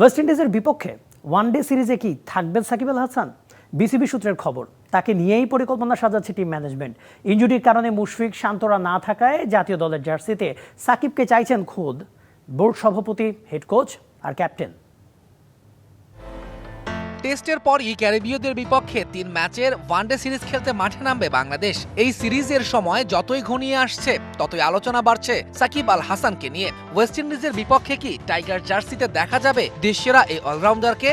West ইন্ডিজের বিপক্ষে one day সিরিজে কি থাকবেন সাকিব আল হাসান? বিসিবি সূত্রের খবর, তাকে নিয়েই পরিকল্পনা সাজাচ্ছে টিম ম্যানেজমেন্ট ইঞ্জুরির কারণে মুশফিক শান্তরা না থাকায় জাতীয় দলের জার্সিতে সাকিবকে চাইছেন খোদ। বোর্ড সভাপতি হেড কোচ আর ক্যাপ্টেন টেস্টের পরই ক্যারিবীয়দের বিপক্ষে তিন ম্যাচের ওয়ানডে সিরিজ খেলতে মাঠে নামবে বাংলাদেশ। এই সিরিজের সময় যতই ঘনিয়ে আসছে, ততই আলোচনা বাড়ছে সাকিব আল হাসানকে নিয়ে। ওয়েস্ট ইন্ডিজের বিপক্ষে কি টাইগার জার্সিতে দেখা যাবে দেশেরা এই অলরাউন্ডারকে?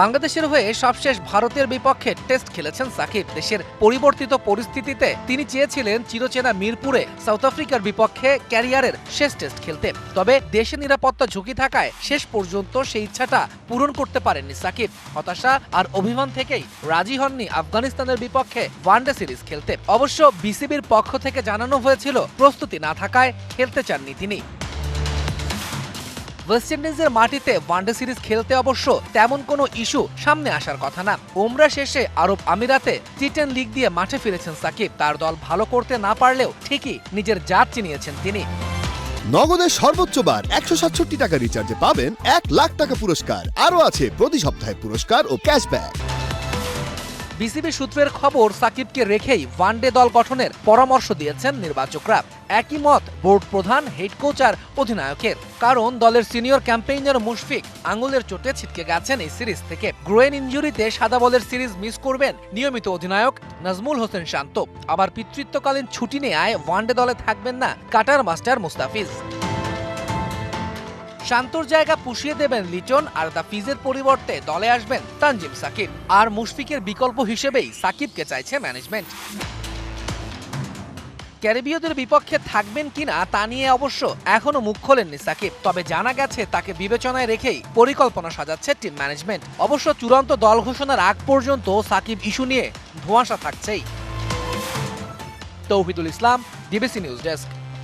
বাংলাদেশের হয়ে সবশেষ ভারতের বিপক্ষে টেস্ট খেলেছেন সাকিব। দেশের পরিবর্তিত পরিস্থিতিতে তিনি চেয়েছিলেন চিরচেনা মিরপুরে সাউথ আফ্রিকার বিপক্ষে ক্যারিয়ারের শেষ টেস্ট খেলতে। তবে দেশের নিরাপত্তা ঝুঁকি থাকায় শেষ পর্যন্ত সেই ইচ্ছাটা পূরণ করতে পারেননি সাকিব। হতাশা আর অভিমান থেকেই রাজি হননি আফগানিস্তানের বিপক্ষে ওয়ানডে সিরিজ খেলতে। অবশ্য বিসিবির পক্ষ থেকে জানানো হয়েছিল, প্রস্তুতি না থাকায় খেলতে চাননি তিনি। ওয়েস্ট ইন্ডিজের মাটিতে ওয়ানডে সিরিজ খেলতে অবশ্য তেমন কোনো ইস্যু সামনে আসার কথা না। ওমরা শেষে আরব আমিরাতে টি টেন লিগ দিয়ে মাঠে ফিরেছেন সাকিব। তার দল ভালো করতে না পারলেও ঠিকই নিজের জাত চিনিয়েছেন তিনি। নগদের সর্বোচ্চ বার একশো সাতষট্টি টাকা রিচার্জে পাবেন এক লাখ টাকা পুরস্কার। আরও আছে প্রতি সপ্তাহে পুরস্কার ও ক্যাশব্যাক বিসিবি সূত্রের খবর, সাকিবকে রেখেই ওয়ানডে দল গঠনের পরামর্শ দিয়েছেন নির্বাচকরা। একই মত, বোর্ড প্রধান, হেড কোচ আর অধিনায়কের। কারণ, দলের সিনিয়র ক্যাম্পেইনার মুশফিক আঙুলের চোটে ছিটকে গেছেন এই সিরিজ থেকে। গ্রোয়েন ইঞ্জুরিতে সাদা বলের সিরিজ মিস করবেন নিয়মিত অধিনায়ক নাজমুল হোসেন শান্ত। আবার পিতৃত্বকালীন ছুটি নেয় ওয়ানডে দলে থাকবেন না, কাটার মাস্টার মুস্তাফিজ। শান্তর জায়গা পুষিয়ে দেবেন লিটন আর দ্য ফিজের পরিবর্তে দলে আসবেন তানজিম সাকিব। আর মুশফিকের বিকল্প হিসেবেই সাকিবকে চাইছে ম্যানেজমেন্ট ক্যারিবীয়দের বিপক্ষে থাকবেন কিনা তা নিয়ে অবশ্য এখনও মুখ খোলেননি সাকিব, তবে জানা গেছে তাকে বিবেচনায় রেখেই পরিকল্পনা সাজাচ্ছে টিম ম্যানেজমেন্ট অবশ্য চূড়ান্ত দল ঘোষণার আগ পর্যন্ত সাকিব ইস্যু নিয়ে ধোঁয়াশা থাকছেই। Touhidul Islam DBC news desk